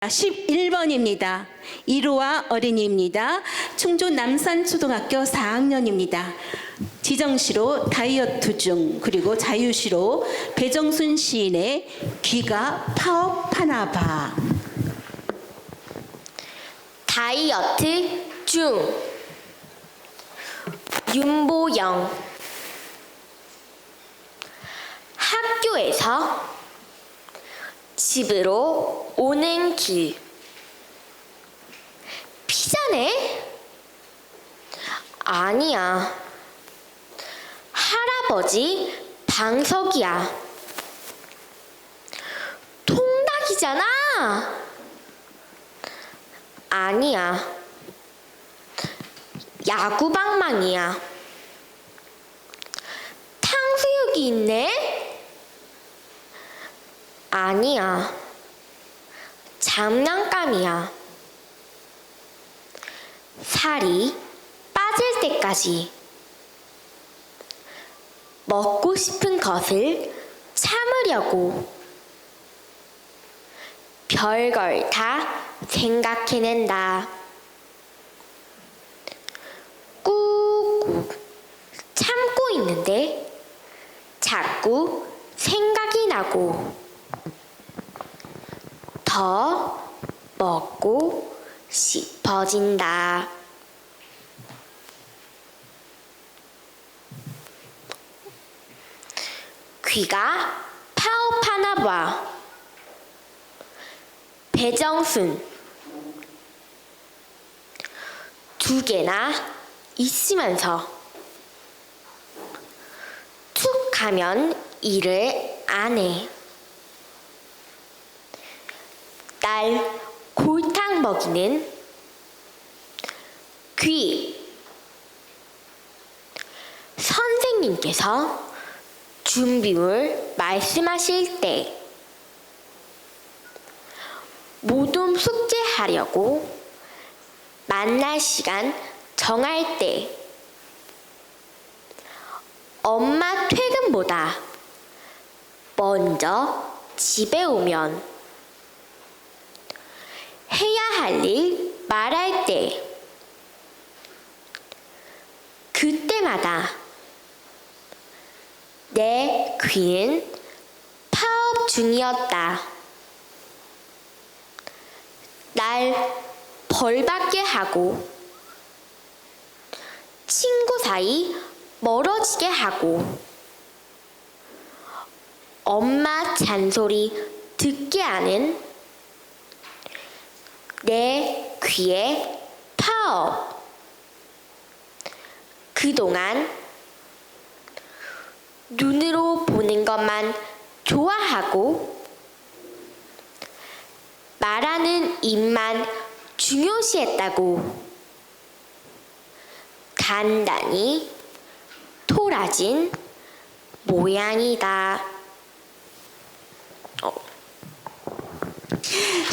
11번입니다. 이루와 어린이입니다. 충주 남산초등학교 4학년입니다. 지정시로 다이어트 중 그리고 자유시로 배정순 시인의 귀가 파업하나 봐. 다이어트 중 윤보영 학교에서 집으로 오는 길 피자네? 아니야 할아버지 방석이야 통닭이잖아 아니야. 야구방망이야. 탕수육이 있네? 아니야. 장난감이야. 살이 빠질 때까지 먹고 싶은 것을 참으려고 별걸 다 생각해낸다. 꾹꾹 참고 있는데 자꾸 생각이 나고 더 먹고 싶어진다. 귀가 파업하나 봐. 배정순 두 개나 있으면서 툭 하면 일을 안 해. 딸 골탕 먹이는 귀. 선생님께서 준비물 말씀하실 때 모둠 숙제하려고 만날 시간 정할 때 엄마 퇴근보다 먼저 집에 오면 해야 할 일 말할 때 그때마다 내 귀는 파업 중이었다. 날 벌받게 하고 친구 사이 멀어지게 하고 엄마 잔소리 듣게 하는 내 귀의 파업 그동안 눈으로 보는 것만 좋아하고 말하는 입만 중요시했다고 단단히 토라진 모양이다.